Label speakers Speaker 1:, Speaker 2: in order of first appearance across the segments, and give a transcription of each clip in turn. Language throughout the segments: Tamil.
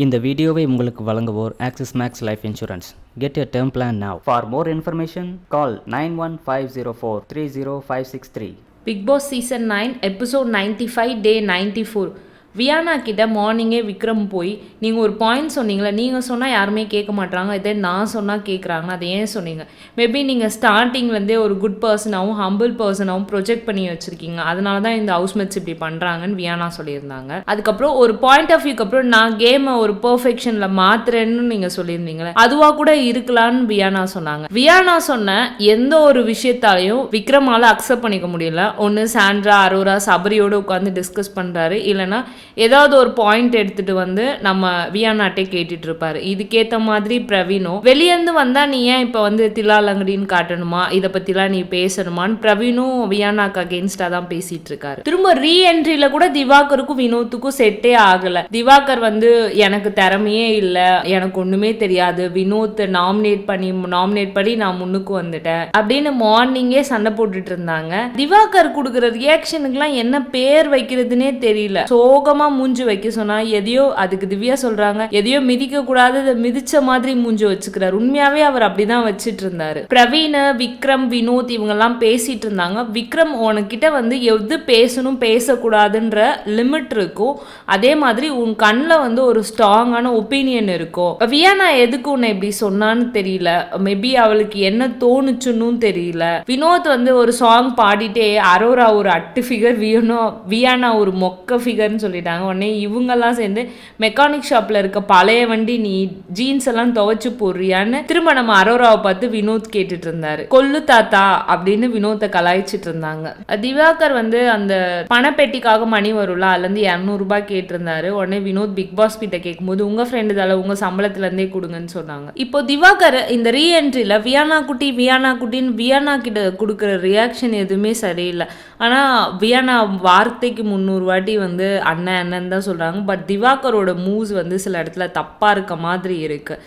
Speaker 1: இந்த வீடியோவை உங்களுக்கு வழங்குவோர் Axis Max Life insurance get a term plan now for more information call nine one five zero four three zero five six three
Speaker 2: Bigg Boss season nine episode ninety five day ninety four Viyana கிட்ட மார்னிங்கே விக்ரம் போய் நீங்கள் ஒரு பாயிண்ட் சொன்னீங்களே நீங்கள் சொன்னால் யாருமே கேட்க மாட்டாங்க இதே நான் சொன்னால் கேட்குறாங்க. அதை ஏன் சொன்னீங்க? மேபி நீங்கள் ஸ்டார்டிங்லேருந்தே ஒரு குட் பர்சனாகவும் ஹம்பிள் பர்சனாகவும் ப்ரொஜெக்ட் பண்ணி வச்சுருக்கீங்க. அதனால தான் இந்த ஹவுஸ்மேட்ஸ் இப்படி பண்ணுறாங்கன்னு வியானா சொல்லியிருந்தாங்க. அதுக்கப்புறம் ஒரு பாயிண்ட் ஆஃப் வியூக்கு அப்புறம் நான் கேமை ஒரு பர்ஃபெக்ஷனில் மாத்துறேன்னு நீங்கள் சொல்லியிருந்தீங்களே அதுவாக கூட இருக்கலான்னு வியானா சொன்னாங்க. வியானா சொன்ன எந்த ஒரு விஷயத்தாலையும் விக்ரமால அக்செப்ட் பண்ணிக்க முடியல. ஒன்று சாண்ட்ரா அரோரா சபரியோடு உட்காந்து டிஸ்கஸ் பண்ணுறாரு இல்லைன்னா ஏதாவது ஒரு பாயிண்ட் எடுத்துட்டு வந்து நம்ம வியானாட்டே கேட்டுட்டு இருப்பாரு இதுக்கேத்த மாதிரி பிரவீனும் வெளியேந்து வந்தா நீ ஏன் இப்போ வந்து திலாலங்கடின்னு காட்டணுமா? இதை பத்திலாம் நீ பேசணுமான்னு பிரவீனும் வியானாக்கு அகேன்ஸ்டா தான் பேசிட்டு இருக்காரு திரும்ப ரீஎன்ட்ரியில கூட திவாகருக்கும் வினோத்துக்கும் செட்டே ஆகல. திவாகர் வந்து எனக்கு திறமையே இல்லை. எனக்கு ஒண்ணுமே தெரியாது. வினோத் நாமினேட் பண்ணி நாமினேட் பண்ணி நான் முன்னுக்கு வந்துட்டேன். அப்படின்னு மார்னிங்கே சண்டை போட்டுட்டு இருந்தாங்க திவாகர் கொடுக்குற ரியாக்ஷனுக்குலாம் என்ன பேர் வைக்கிறதுனே தெரியல. சோக சோகமா மூஞ்சி வைக்க சொன்னால் எதையோ அதுக்கு திவ்யா சொல்றாங்க எதையோ மிதிக்க கூடாது மிதிச்ச மாதிரி மூஞ்சி வச்சுக்கிறார். உண்மையாகவே அவர் அப்படிதான் வச்சிட்டு இருந்தாரு. பிரவீன விக்ரம் வினோத் இவங்கெல்லாம் பேசிட்டு இருந்தாங்க. விக்ரம் உனக்கிட்ட வந்து எது பேசணும் பேசக்கூடாதுன்ற லிமிட் இருக்கும். அதே மாதிரி உன் கண்ணில் வந்து ஒரு ஸ்ட்ராங்கான ஒப்பீனியன் இருக்கும். வியானா எதுக்கு உன்னை இப்படி சொன்னான்னு தெரியல. மேபி அவளுக்கு என்ன தோணுச்சுன்னு தெரியல. வினோத் வந்து ஒரு சாங் பாடிட்டே அரோரா ஒரு அட்டு ஃபிகர் வியனோ வியானா ஒரு மொக்க ஃபிகர்னு சொல்லிட்டாங்க. உடனே இவங்கெல்லாம் சேர்ந்து மெக்கானிக் ஷாப்ல இருக்க பழைய வண்டி நீ ஜீன்ஸ் எல்லாம் துவைச்சு போடுறியான்னு திரும்ப நம்ம அரோராவை பார்த்து வினோத் கேட்டுட்டு இருந்தாரு கொல்லு தாத்தா அப்படின்னு வினோத்தை கலாய்ச்சிட்டு இருந்தாங்க திவாகர் வந்து அந்த பணப்பெட்டிக்காக மணி வரும்ல அதுலேருந்து இரநூறுபா கேட்டிருந்தாரு. உடனே வினோத் பிக் பாஸ் கிட்ட கேட்கும்போது உங்க ஃப்ரெண்டு தால உங்கள் சம்பளத்துல இருந்தே கொடுங்கன்னு சொன்னாங்க. இப்போ திவாகர் இந்த ரீஎன்ட்ரியில் வியானா குட்டி வியானா குட்டின்னு வியானா கிட்ட கொடுக்குற ரியாக்ஷன் எதுவுமே சரியில்லை. ஆனா வியானா வார்த்தைக்கு முந்நூறு வாட்டி வந்து அண்ணன் அண்ணன் தான் சொல்கிறாங்க பட் திவாகரோட மூவ்ஸ் வந்து சில இடத்துல தப்பாக இருக்க மாதிரி இருக்குது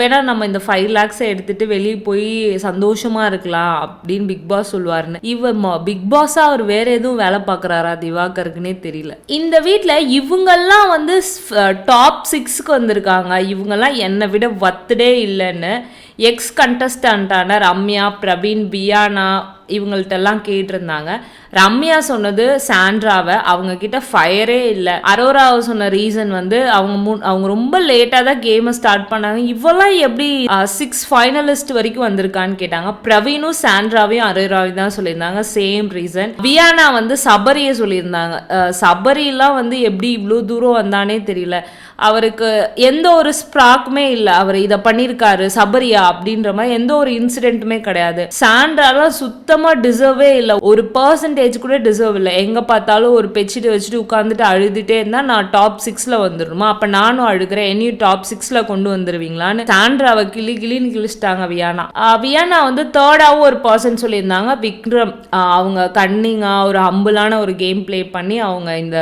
Speaker 2: வேணால் வேணா நம்ம இந்த ஃபைவ் லேக்ஸை எடுத்துகிட்டு வெளியே போய் சந்தோஷமாக இருக்கலாம் அப்படின்னு பிக் பாஸ் சொல்லுவாருன்னு. இவ பிக் பாஸாக அவர் வேற எதுவும் வேலை பார்க்குறாரா திவாகருக்குன்னே தெரியல. இந்த வீட்டில் இவங்கெல்லாம் வந்து டாப் சிக்ஸ்க்கு வந்திருக்காங்க. இவங்கெல்லாம் என்னை விட வத்துடே இல்லைன்னு எக்ஸ் கண்டஸ்டண்ட்டான ரம்யா பிரவீன் பியானா இவங்கள்ட்டெல்லாம் கேட்டிருந்தாங்க. ரம்யா சொன்னது சாண்ட்ராவை அவங்க கிட்ட ஃபயரே இல்லை. அரோராவை சொன்ன ரீசன் வந்து அவங்க முன் அவங்க ரொம்ப லேட்டாக தான் கேமை ஸ்டார்ட் பண்ணாங்க. இவெல்லாம் எப்படி சிக்ஸ் ஃபைனலிஸ்ட் வரைக்கும் வந்திருக்கான்னு கேட்டாங்க. பிரவீனும் சாண்ட்ராவையும் அரோராவையும் தான் சொல்லியிருந்தாங்க. சேம் ரீசன் வியானா வந்து சபரியை சொல்லியிருந்தாங்க. சபரிலாம் வந்து எப்படி இவ்வளோ தூரம் வந்தானே தெரியல. அவருக்கு எந்த ஒரு ஸ்ப்ராக்குமே இல்லை. அவர் இதை பண்ணியிருக்காரு சபரியா அப்படின்ற மாதிரி எந்த ஒரு இன்சிடென்ட்டுமே கிடையாது. சாண்ட்ராலாம் சுத்தமாக டிசர்வே இல்லை. ஒரு பர்சன்டேஜ் கூட டிசர்வ் இல்லை. எங்கே பார்த்தாலும் ஒரு பெட்ஷீட் வச்சுட்டு உட்காந்துட்டு அழுதுட்டே இருந்தால் நான் டாப் சிக்ஸில் வந்துடணுமா அப்போ நானும் அழுகிறேன். என்னையும் டாப் சிக்ஸில் கொண்டு வந்துடுவீங்களான்னு சாண்ட்ராவை கிளி கிளின்னு கிழிச்சிட்டாங்க வியானா. வியானா வந்து தேர்டாகவும் ஒரு பர்சன் சொல்லியிருந்தாங்க. விக்ரம் அவங்க கன்னிங்காக ஒரு ஹம்பிளான ஒரு கேம் ப்ளே பண்ணி அவங்க இந்த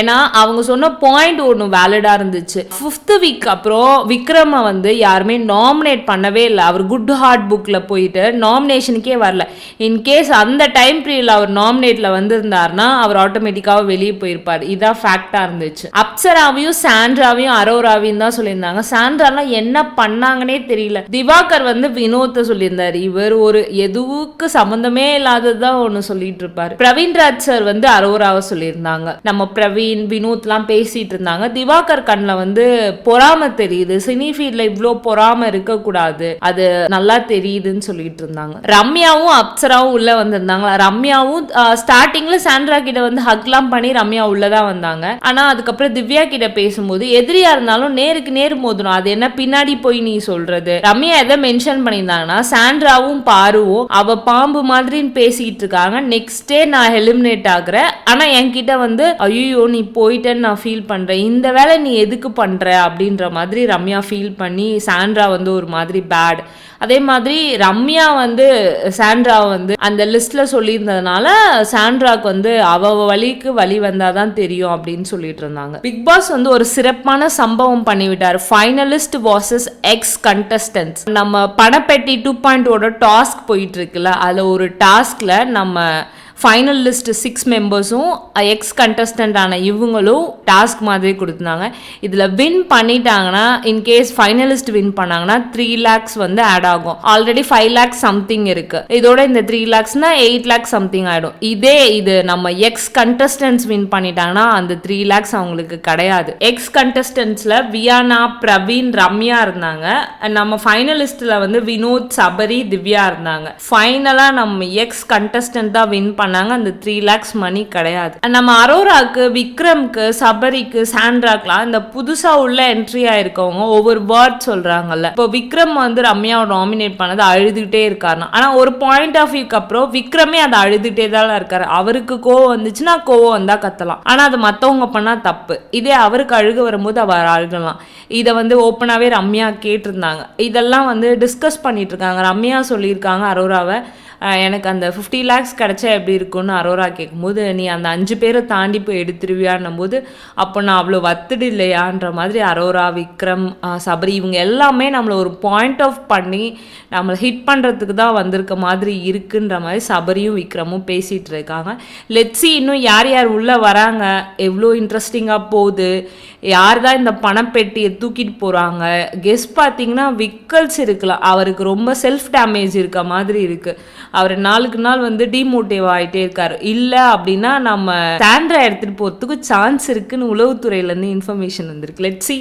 Speaker 2: ஏன்னா அவங்க சொன்ன பாயிண்ட் ஒன்று வேலிடாக நடந்துச்சு. ஃபிஃப்த் வீக் அப்புறம் விக்ரமை வந்து யாருமே நாமினேட் பண்ணவே இல்லை. அவர் குட் ஹார்ட் புக்கில் போயிட்டு நாமினேஷனுக்கே வரல. இன்கேஸ் அந்த டைம் பீரியடில் அவர் நாமினேட்ல வந்திருந்தாருன்னா அவர் ஆட்டோமேட்டிக்காக வெளியே போயிருப்பார். இதான் ஃபேக்டாக இருந்துச்சு. அப்சராவையும் சாண்ட்ராவையும் அரோராவையும் தான் சொல்லியிருந்தாங்க. சாண்ட்ராலாம் என்ன பண்ணாங்கன்னே தெரியல. திவாகர் வந்து வினோத்தை சொல்லியிருந்தாரு. இவர் ஒரு எதுவுக்கு சம்மந்தமே இல்லாததான் ஒன்று சொல்லிட்டு இருப்பாரு. பிரவீன்ராஜ் சார் வந்து அரோராவை சொல்லியிருந்தாங்க. நம்ம பிரவீன் வினோத்லாம் பேசிட்டு இருந்தாங்க. திவாகர் கண் கண்ணில் வந்து பொறாமை தெரியுது. சினி ஃபீல்ட்ல இவ்வளோ பொறாமை இருக்கக்கூடாது. அது நல்லா தெரியுதுன்னு சொல்லிட்டு இருந்தாங்க. ரம்யாவும் அப்சராவும் உள்ள வந்திருந்தாங்க. ரம்யாவும் ஸ்டார்டிங்ல சாண்ட்ரா கிட்ட வந்து ஹக்லாம் பண்ணி ரம்யா உள்ளதான் வந்தாங்க. ஆனா அதுக்கப்புறம் திவ்யா கிட்ட பேசும்போது எதிரியா இருந்தாலும் நேருக்கு நேர் மோதணும். அது என்ன பின்னாடி போய் நீ சொல்றது? ரம்யா எதை மென்ஷன் பண்ணியிருந்தாங்கன்னா சாண்ட்ராவும் பாருவும் அவ பாம்பு மாதிரின்னு பேசிக்கிட்டு இருக்காங்க. நெக்ஸ்ட் டே நான் எலிமினேட் ஆகுறேன். ஆனா என்கிட்ட வந்து ஐயோ நீ போயிட்டேன்னு நான் ஃபீல் பண்றேன். இந்த வேலை நீ எதுக்கு பண்ணுற அப்படின்ற மாதிரி ரம்யா ஃபீல் பண்ணி சாண்ட்ரா வந்து ஒரு மாதிரி பேட் அதே மாதிரி ரம்யா வந்து சாண்ட்ரா வந்து அந்த லிஸ்ட்டில் சொல்லியிருந்ததுனால சாண்ட்ராக்கு வந்து அவ வழிக்கு வழி வந்தால் தான் தெரியும் அப்படின்னு சொல்லிட்டு இருந்தாங்க. பிக் பாஸ் வந்து ஒரு சிறப்பான சம்பவம் பண்ணிவிட்டார். ஃபைனலிஸ்ட் வாசஸ் எக்ஸ் கண்டஸ்டன்ஸ் நம்ம பணப்பெட்டி டூ பாயிண்ட் ஓட டாஸ்க் போயிட்டு இருக்குல்ல அதில் ஒரு டாஸ்கில் நம்ம ஃபைனல் லிஸ்ட் சிக்ஸ் மெம்பர்ஸும் எக்ஸ் கண்டஸ்டன்டான இவங்களும் டாஸ்க் மாதிரி கொடுத்துருந்தாங்க. இதில் வின் பண்ணிட்டாங்கன்னா இன்கேஸ் ஃபைனலிஸ்ட் வின் பண்ணாங்கன்னா த்ரீ லேக்ஸ் வந்து ஆட் ஆகும். ஆல்ரெடி ஃபைவ் லேக்ஸ் சம்திங் இருக்கு. இதோட இந்த த்ரீ லேக்ஸ்னா எயிட் லேக்ஸ் சம்திங் ஆகிடும் இதே இது நம்ம எக்ஸ் கண்டஸ்டன்ஸ் வின் பண்ணிட்டாங்கன்னா அந்த த்ரீ லேக்ஸ் அவங்களுக்கு கிடையாது. எக்ஸ் கண்டஸ்டன்ஸில் வியானா பிரவீன் ரம்யா இருந்தாங்க. நம்ம ஃபைனலிஸ்ட்டில் வந்து வினோத் சபரி திவ்யா இருந்தாங்க. ஃபைனலாக நம்ம எக்ஸ் கண்டஸ்டன்ட் தான் வின் பண்ண பண்ணாங்க. அந்த த்ரீ லேக்ஸ் மணி கிடையாது. நம்ம அரோராக்கு விக்ரம்க்கு சபரிக்கு சாண்ட்ராக்லாம் இந்த புதுசா உள்ள என்ட்ரி ஆயிருக்கவங்க ஒவ்வொரு வேர்ட் சொல்றாங்கல்ல. இப்போ விக்ரம் வந்து ரம்யாவை நாமினேட் பண்ணது அழுதுகிட்டே இருக்காருனா ஆனா ஒரு பாயிண்ட் ஆஃப் வியூக்கு அப்புறம் விக்ரமே அதை அழுதுகிட்டே தான் இருக்காரு. அவருக்கு கோவம் வந்துச்சுன்னா கோவம் வந்தா கத்தலாம். ஆனா அது மத்தவங்க பண்ணா தப்பு. இதே அவருக்கு அழுக வரும்போது அவர் அழுகலாம். இதை வந்து ஓப்பனாகவே ரம்யா கேட்டிருந்தாங்க. இதெல்லாம் வந்து டிஸ்கஸ் பண்ணிட்டு இருக்காங்க. ரம்யா சொல்லியிருக்காங்க அரோராவை. எனக்கு அந்த ஃபிஃப்டி லேக்ஸ் கிடைச்சா எப்படி இருக்கும்னு அரோரா கேட்கும்போது நீ அந்த அஞ்சு பேரை தாண்டி போய் எடுத்துருவியான்னும் போது அப்போ நான் அவ்வளோ வத்துடு இல்லையான்ற மாதிரி அரோரா விக்ரம் சபரி இவங்க எல்லாமே நம்மளை ஒரு பாயிண்ட் ஆஃப் பண்ணி நம்மளை ஹிட் பண்ணுறதுக்கு தான் வந்திருக்க மாதிரி இருக்குன்ற மாதிரி சபரியும் விக்ரமும் பேசிகிட்டு இருக்காங்க. லெட்ஸி இன்னும் யார் யார் உள்ளே வராங்க எவ்வளோ இன்ட்ரெஸ்டிங்காக போகுது யார் தான் இந்த பணப்பெட்டியை தூக்கிட்டு போகிறாங்க கெஸ் பார்த்தீங்கன்னா விக்கல்ஸ் இருக்கலாம் அவருக்கு ரொம்ப செல்ஃப் டேமேஜ் இருக்க மாதிரி இருக்குது அவர் நாளுக்கு நாள் வந்து டிமோட்டிவ் ஆகிட்டே இருக்காரு. இல்லை அப்படின்னா நம்ம சாண்ட்ரா எடுத்துகிட்டு போகிறதுக்கு சான்ஸ் இருக்குன்னு உளவுத்துறையிலேருந்து இன்ஃபர்மேஷன் வந்திருக்கு. லெட்ஸி